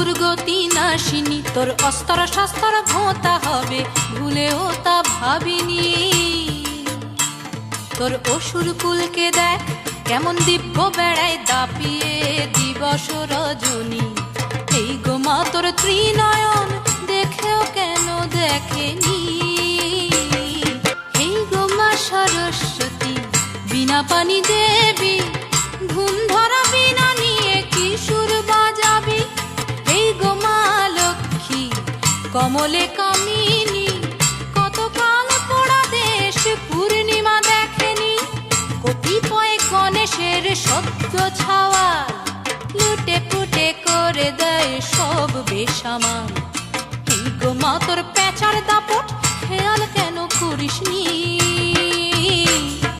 দুর্গতি নাশিনী, তোর অস্তর শাস্তর ভোঁতা হবে, ভুলেও তা ভাবিনি। তোর অসুর কুলকে দেখ, কেমন দিব্য বেড়ায় দাপিয়ে দিবস রজনী। এই গো মা, তোর ত্রিনয়ন দেখেও কেন দেখেনি? এই গোমা সরস্বতী, বিনা পানি দেবী কমলে কামিনী কত কাল পোড়া দেশ পূর্ণিমা দেখেনি। কতিপয় গণেশের সত্য ছাওয়া লুটে পুটে করে দেয় সব বেশামান কি গো মা, তোর পেঁচার